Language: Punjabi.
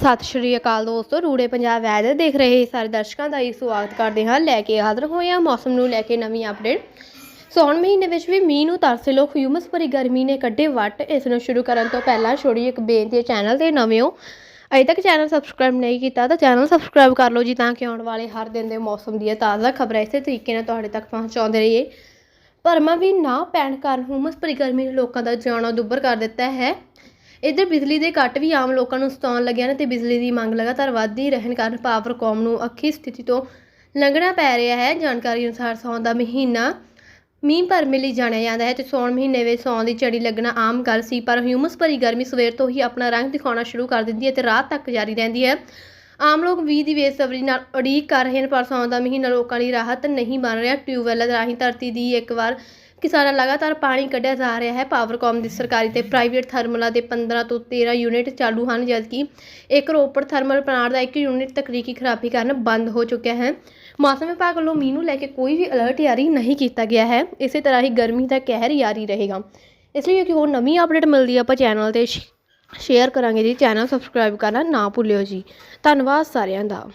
ਸਤਿ ਸ਼੍ਰੀ ਅਕਾਲ ਦੋਸਤੋ, ਰੂੜੇ ਪੰਜਾਬ ਵੈਦਰ ਦੇਖ ਰਹੇ ਸਾਰੇ ਦਰਸ਼ਕਾਂ ਦਾ ਹੀ ਸਵਾਗਤ ਕਰਦੇ ਹਾਂ, ਲੈ ਕੇ ਹਾਜ਼ਰ ਹੋਏ ਹਾਂ, ਮੌਸਮ ਨੂੰ ਲੈ ਕੇ ਨਵੀਂ ਅਪਡੇਟ ਸੌਣ ਮਹੀਨੇ ਵਿੱਚ ਵੀ ਮੀਂਹ ਨੂੰ ਤਰਸੇ ਲੋਕ ਹਿਊਮਸ ਭਰੀ ਗਰਮੀ ਨੇ ਕੱਢੇ ਵੱਟ, ਇਸ ਨੂੰ ਸ਼ੁਰੂ ਕਰਨ ਤੋਂ ਪਹਿਲਾਂ ਛੋੜੀ ਇੱਕ ਬੇਨਤੀ ਹੈ ਚੈਨਲ ਤੇ ਨਵੇਂ ਹੋ। ਅਜੇ ਤੱਕ ਚੈਨਲ ਸਬਸਕ੍ਰਾਈਬ ਨਹੀਂ ਕੀਤਾ ਤਾਂ ਚੈਨਲ ਸਬਸਕ੍ਰਾਈਬ ਕਰ ਲਓ ਜੀ, ਤਾਂ ਕਿ ਆਉਣ ਵਾਲੇ ਹਰ ਦਿਨ ਦੇ ਮੌਸਮ ਦੀਆਂ ਤਾਜ਼ਾ ਖਬਰਾਂ ਇਸੇ ਤਰੀਕੇ ਨਾਲ ਤੁਹਾਡੇ ਤੱਕ ਪਹੁੰਚਾਉਂਦੇ ਰਹੀਏ। ਭਰਮਾਂ ਵੀ ਨਾ ਪੈਣ ਕਾਰਨ ਹੁਮਸ ਭਰੀ ਗਰਮੀ ਨੇ ਲੋਕਾਂ ਦਾ ਜਾਣਾ ਦੁੱਬਰ ਕਰ ਦਿੱਤਾ ਹੈ। ਇੱਧਰ ਬਿਜਲੀ ਦੇ ਕੱਟ ਵੀ ਆਮ ਲੋਕਾਂ ਨੂੰ ਸਤਾਉਣ ਲੱਗਿਆ ਨੇ ਤੇ ਬਿਜਲੀ ਦੀ ਮੰਗ ਲਗਾਤਾਰ ਵੱਧਦੀ ਰਹਿਣ ਕਾਰਨ ਪਾਵਰਕੌਮ ਨੂੰ ਅੱਖੀ ਸਥਿਤੀ ਤੋਂ ਲੰਘਣਾ ਪੈ ਰਿਹਾ ਹੈ। ਜਾਣਕਾਰੀ ਅਨੁਸਾਰ ਸਾਉਣ ਦਾ ਮਹੀਨਾ ਮੀਂਹ ਭਰਮੇ ਲਈ ਜਾਣਿਆ ਜਾਂਦਾ ਹੈ ਤੇ ਸੌਣ ਮਹੀਨੇ ਵਿੱਚ ਸੌਣ ਦੀ ਝੜੀ ਲੱਗਣਾ ਆਮ ਗੱਲ ਸੀ, ਪਰ ਹਿਊਮਸ ਭਰੀ ਗਰਮੀ ਸਵੇਰ ਤੋਂ ਹੀ ਆਪਣਾ ਰੰਗ ਦਿਖਾਉਣਾ ਸ਼ੁਰੂ ਕਰ ਦਿੰਦੀ ਹੈ ਤੇ ਰਾਤ ਤੱਕ ਜਾਰੀ ਰਹਿੰਦੀ ਹੈ। ਆਮ ਲੋਕ ਵੀ ਦੀ ਬੇਸਬਰੀ ਨਾਲ ਉਡੀਕ ਕਰ ਰਹੇ ਹਨ, ਪਰ ਸੌਣ ਦਾ ਮਹੀਨਾ ਲੋਕਾਂ ਲਈ ਰਾਹਤ ਨਹੀਂ ਬਣ ਰਿਹਾ। ਟਿਊਬਵੈੱਲ ਰਾਹੀਂ ਧਰਤੀ ਦੀ ਇੱਕ ਵਾਰ ਕਿਸਾਨਾਂ ਲਗਾਤਾਰ ਪਾਣੀ ਕੱਢਿਆ ਜਾ ਰਿਹਾ ਹੈ। ਪਾਵਰਕਾਮ ਦੀ ਸਰਕਾਰੀ ਤੇ ਪ੍ਰਾਈਵੇਟ ਥਰਮਲਾਂ ਦੇ 15 ਤੋਂ 13 ਯੂਨਿਟ ਚਾਲੂ ਹਨ, ਜਦਕਿ ਇੱਕ ਰੋਪੜ ਥਰਮਲ ਪਲਾਂਟ ਦਾ ਇੱਕ ਯੂਨਿਟ ਤਕਨੀਕੀ ਖਰਾਬੀ ਕਾਰਨ ਬੰਦ ਹੋ ਚੁੱਕਿਆ ਹੈ। ਮੌਸਮ ਵਿਭਾਗ ਵੱਲੋਂ ਮੀਂਹ ਨੂੰ ਲੈ ਕੇ ਕੋਈ ਵੀ ਅਲਰਟ ਜਾਰੀ ਨਹੀਂ ਕੀਤਾ ਗਿਆ ਹੈ। ਇਸੇ ਤਰ੍ਹਾਂ ਹੀ ਗਰਮੀ ਦਾ ਕਹਿਰ ਜਾਰੀ ਰਹੇਗਾ। ਇਸ ਲਈ ਕਿ ਹੋਰ ਨਵੀਂ ਅਪਡੇਟ ਮਿਲਦੀ ਹੈ। ਆਪਾਂ ਚੈਨਲ ਤੇ ਸ਼ੇਅਰ ਕਰਾਂਗੇ ਜੀ। ਚੈਨਲ ਸਬਸਕ੍ਰਾਈਬ ਕਰਨਾ ਨਾ ਭੁੱਲਿਓ ਜੀ। ਧੰਨਵਾਦ ਸਾਰਿਆਂ ਦਾ।